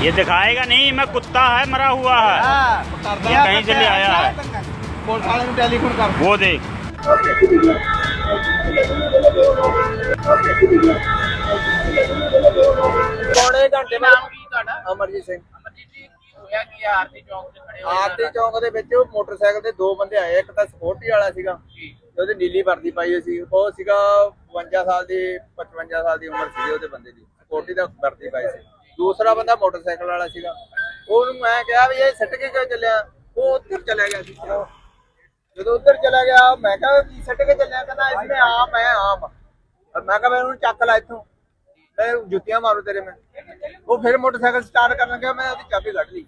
ये दिखाएगा नहीं मैं कुत्ता है मरा हुआ है ਕਰਦਾ ये कहीं से ले आया है ਪੁਲਿਸ ਵਾਲੇ ਨੂੰ ਟੈਲੀਫੋਨ ਕਰ वो देख ਪੌਣੇ ਘੰਟੇ ਨਾਮ ਕੀ ਤੁਹਾਡਾ ਅਮਰਜੀਤ ਸਿੰਘ ਅਮਰਜੀਤ ਜੀ ਕੀ ਹੋਇਆ ਕੀ ਆ ਆਰਤੀ ਚੌਂਕ 'ਚ ਖੜੇ ਹੋਏ ਆਰਤੀ ਚੌਂਕ ਦੇ ਵਿੱਚ ਉਹ ਮੋਟਰਸਾਈਕਲ ਤੇ ਦੋ ਬੰਦੇ ਆਏ ਇੱਕ ਤਾਂ ਸਪੋਰਟੀ ਵਾਲਾ ਸੀਗਾ ਜੀ ਤੇ ਉਹਦੀ ਨੀਲੀ ਵਰਦੀ ਪਾਈ ਹੋਈ ਸੀ ਉਹ ਸੀਗਾ 52 ਸਾਲ ਦੀ 55 ਸਾਲ ਦੀ ਉਮਰ ਸੀ ਉਹਦੇ ਬੰਦੇ ਦੀ ਸਪੋਰਟੀ ਦਾ ਵਰਦੀ ਪਾਈ ਸੀ ਦੂਸਰਾ ਬੰਦਾ ਮੋਟਰਸਾਈਕਲ ਵਾਲਾ ਸੀਗਾ। ਉਹਨੂੰ ਮੈਂ ਕਿਹਾ ਵੀ ਇਹ ਸਿੱਟ ਕੇ ਕਿਉਂ ਚੱਲਿਆ? ਉਹ ਉੱਧਰ ਚਲਾ ਗਿਆ ਸੀ। ਜਦੋਂ ਉੱਧਰ ਚਲਾ ਗਿਆ, ਮੈਂ ਕਿਹਾ ਕੀ ਸਿੱਟ ਕੇ ਚੱਲਿਆ? ਕਹਿੰਦਾ ਇਸਨੇ ਆਮ ਹੈ, ਆਮ। ਮੈਂ ਕਿਹਾ ਮੈਂ ਉਹਨੂੰ ਚੱਕ ਲਾ ਇੱਥੋਂ। ਮੈਂ ਜੁੱਤੀਆਂ ਮਾਰੂ ਤੇਰੇ ਮੈਂ। ਉਹ ਫਿਰ ਮੋਟਰਸਾਈਕਲ ਸਟਾਰਟ ਕਰਨ ਲੱਗਿਆ ਮੈਂ ਉਹਦੀ ਚਾਬੀ ਕੱਢ ਲਈ।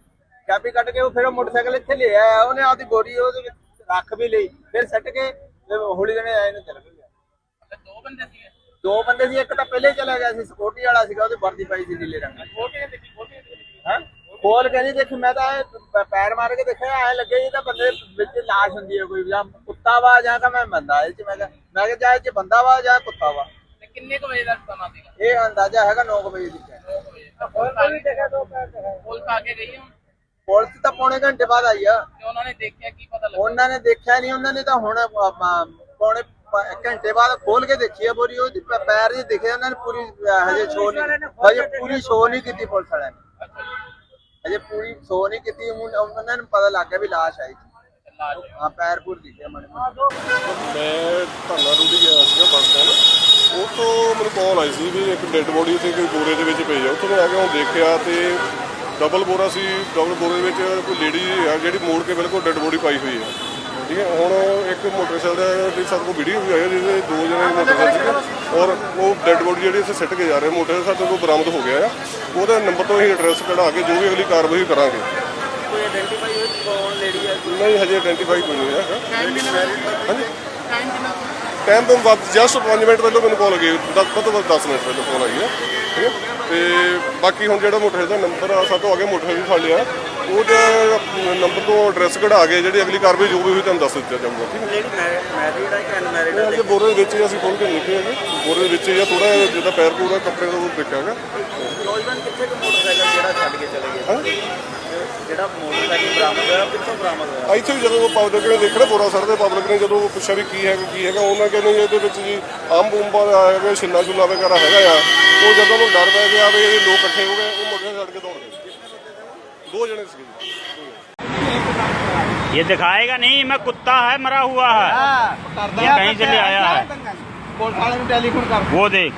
ਚਾਬੀ ਕੱਢ ਕੇ ਉਹ ਫਿਰ ਮੋਟਰਸਾਈਕਲ ਇੱਥੇ ਲੈ ਆਇਆ। ਉਹਨੇ ਆਪਦੀ ਬੋਰੀ ਉਹਦੇ ਵਿੱਚ ਰੱਖ ਵੀ ਲਈ। ਫਿਰ ਸੱਟ ਕੇ ਹੌਲੀ ਜਣੇ ਆਏ ਨੂੰ ਚਲ ਗਿਆ ਦੋ ਬੰਦੇ ਸੀਗੇ? ਦੋ ਬੰਦੇ ਸੀ ਇੱਕ ਤਾਂ ਪਹਿਲੇ ਚਲਾ ਗਿਆ ਸੀ ਸਕਿਉਰਟੀ ਵਾਲਾ ਸੀਗਾ ਉਹਦੀ ਵਰਦੀ ਪਾਈ ਸੀ ਨੀਲੇ ਰੰਗ ਦੀ। ਹਾਂ? ਖੋਲ ਕੇ ਨਹੀਂ ਦੇਖੀ ਮੈਂ ਤਾਂ ਇਹ ਪੈਰ ਮਾਰ ਕੇ ਦੇਖਿਆ ਐ ਲੱਗੇ ਜੀ ਤਾਂ ਬੰਦੇ ਵਿੱਚ ਲਾਸ਼ ਹੁੰਦੀ ਹੈ ਕੋਈ ਜਾਂ ਕੁੱਤਾ ਵਾ ਜਾਂ ਤਾਂ ਮੈਂ ਬੰਦਾ ਇਹ ਚ ਮੈਂ ਕਿਹਾ ਮੈਂ ਕਿਹਾ ਇਹ ਚ ਬੰਦਾ ਵਾ ਜਾਂ ਕੁੱਤਾ ਵਾ। ਤੇ ਕਿੰਨੇ ਕੁ ਵਜੇ ਦਾ ਸਮਾਂ ਸੀਗਾ? ਇਹ ਅੰਦਾਜ਼ਾ ਹੈਗਾ 9 ਵਜੇ ਦੀ ਹੈ। 9 ਵਜੇ। ਪੁਲਿਸ ਆ ਕੇ ਗਈ ਹੁਣ? ਪੁਲਿਸ ਤਾਂ ਪੌਣੇ ਘੰਟੇ ਬਾਅਦ ਆਈ ਆ। ਤੇ ਉਹਨਾਂ ਨੇ ਦੇਖਿਆ ਕੀ ਪਤਾ ਲੱਗਾ? ਉਹਨਾਂ ਨੇ ਦੇਖਿਆ ਨਹੀਂ ਉਹਨਾਂ ਨੇ ਤਾਂ ਹੁਣ ਪੌਣੇ ਘੰਟੇ ਬਾਅਦ ਖੋਲ ਕੇ ਦੇਖੀ ਆ ਬੋਰੀ ਉਹਦੀ ਪ- ਪੈਰ ਹੀ ਦਿਖੇ ਉਹਨਾਂ ਨੇ ਪੂਰੀ ਹਜੇ ਸ਼ੋ ਨਹੀਂ ਹਜੇ ਪੂਰੀ ਸ਼ੋ ਨਹੀਂ ਕੀਤੀ ਪੁਲਿਸ ਵਾਲਿਆਂ ਨੇ। ਜੀ ਹਜੇ ਪੂਰੀ ਸ਼ੋ ਨਹੀਂ ਕੀਤੀ ਉਹਨਾਂ ਨੂੰ ਪਤਾ ਲੱਗ ਗਿਆ ਵੀ ਲਾਸ਼ ਆਈ ਹਾਂ ਪੈਰ ਪੂਰ ਦਿਖਿਆ ਮਨ ਮੈਂ ਧਰਨਾ ਰੂੜੀ ਗਿਆ ਸੀਗਾ ਬੱਸ ਸਟੈਂਡ। ਉਹ ਤੋਂ ਮੈਨੂੰ ਕਾਲ ਆਈ ਸੀ ਵੀ ਇੱਕ ਡੈੱਡ ਬੋਡੀ ਇੱਥੇ ਕੋਈ ਬੋਰੇ ਦੇ ਵਿੱਚ ਪਈ ਆ। ਉੱਥੋਂ ਮੈਂ ਆ ਕੇ ਹੁਣ ਦੇਖਿਆ ਤੇ ਡਬਲ ਬੋਰਾ ਸੀ ਡਬਲ ਬੋਰੇ ਦੇ ਵਿੱਚ ਕੋਈ ਲੇਡੀ ਜਿਹੜੀ ਮੋੜ ਕੇ ਬਿਲਕੁਲ ਡੈੱਡ ਬੋਡੀ ਪਾਈ ਹੋਈ ਹੈ ਠੀਕ ਹੈ ਹੁਣ ਇੱਕ ਮੋਟਰਸਾਈਕਲ ਦੀ ਸਾਡੇ ਕੋਲ ਵੀਡੀਓ ਵੀ ਆਈ ਹੈ ਜਿਹਦੇ ਦੋ ਜਣੇ ਮੋਟਰਸਾਈਕਲ ਸੀਗੇ। ਔਰ ਉਹ ਡੈੱਡ ਬੋਡੀ ਜਿਹੜੀ ਇੱਥੇ ਸਿੱਟ ਕੇ ਜਾ ਰਹੇ ਮੋਟਰਸਾਈਕਲ ਸਾਡੇ ਕੋਲ ਬਰਾਮਦ ਹੋ ਗਿਆ ਆ। ਉਹਦੇ ਨੰਬਰ ਤੋਂ ਅਸੀਂ ਐਡਰੈਸ ਕਢਾ ਕੇ ਜੋ ਵੀ ਅਗਲੀ ਕਾਰਵਾਈ ਕਰਾਂਗੇ। ਕੋਈ ਆਇਡੈਂਟੀਫਾਈ ਹੋਈ ਕੌਣ ਲੇਡੀ ਹੈ ਨਹੀਂ ਹਜੇ ਆਇਡੈਂਟੀਫਾਈ ਕੋਈ ਨਹੀਂ ਕਿੰਨਾ ਹਾਂਜੀ? ਟਾਈਮ ਕਿੰਨਾ ਟਾਈਮ ਤੋਂ ਬਾਅਦ ਜਸਟ 5 ਮਿੰਟ ਪਹਿਲਾਂ ਮੈਨੂੰ ਕਾਲ ਗਈ। ਦਸ ਤੋਂ ਬਾਅਦ 10 ਮਿੰਟ ਪਹਿਲਾਂ ਕਾਲ ਆਈ ਹੈ ਹੈ ਤੇ ਬਾਕੀ ਹੁਣ ਜਿਹੜਾ ਮੋਟਰਸਾਈਕਲ ਦਾ ਨੰਬਰ ਆ ਸਾਡੇ ਤੋਂ ਅੱਗੇ ਮੋਟਰਸਾਈਕਲ ਫੜ ਲਿਆ। ਉਹਦੇ ਨੰਬਰ ਤੋਂ ਐਡਰੈਸ ਕਢਾ ਕੇ ਜਿਹੜੀ ਅਗਲੀ ਕਾਰਵਾਈ ਜੋ ਵੀ ਹੋਈ ਤੁਹਾਨੂੰ ਦੱਸ ਦਿੱਤਾ ਜਾਊਗਾ ਠੀਕ ਹੈ? ਮੈਰਿਡ ਹੈ ਕਿ ਅਨਮੈਰਿਡ ਇਹ ਹਜੇ ਬੋਰੇ ਦੇ ਵਿੱਚ ਹੀ ਅਸੀਂ ਖੋਲ ਕੇ ਦੇਖੇ ਹੈਗੇ ਬੋਰੇ ਦੇ ਵਿੱਚ ਹੀ ਆ ਥੋੜਾ ਜਿੱਦਾਂ ਪੈਰ ਪੂਰਾ ਕੱਪੜੇ ਦਾ ਉਹ ਦੇਖਿਆ ਹੈਗਾ ਨੌਜਵਾਨ ਕਿੱਥੇ ਕੁ ਮੋਟਰਸਾਈਕਲ ਜਿਹੜਾ ਛੱਡ ਕੇ ਚਲੇ ਗਏ? ਜਿਹੜਾ ਮੋਟਰਸਾਈਕਲ ਬਰਾਮਦ ਹੋਇਆ ਕਿੱਥੋਂ ਬਰਾਮਦ ਹੋਇਆ? ਇੱਥੇ ਵੀ ਜਦੋਂ ਪਬਲਿਕ ਨੇ ਦੇਖਿਆ ਬੋਰਾ ਸਰ ਦੇ ਪਬਲਿਕ ਨੇ ਜਦੋਂ ਪੁੱਛਿਆ ਵੀ ਕੀ ਹੈਗਾ ਕੀ ਹੈਗਾ ਉਹਨਾਂ ਕਹਿੰਦੇ ਜੀ ਇਹਦੇ ਵਿੱਚ ਜੀ ਆਮ ਬੂੰਬਾ ਹੈਗਾ ਛਿੱਲਾ ਛੁੱਲਾ ਵਗੈਰਾ ਹੈਗਾ ਆ। ਉਹ ਜਦੋਂ ਨੂੰ ਡਰ ਪੈ ਗਿਆ ਵੀ ਇਹ ਲੋਕ ਇਕੱਠੇ ਹੋ ਗਏ दो जने से ये दिखाएगा नहीं मैं कुत्ता है मरा हुआ है। कहीं से ले आया है वो देख।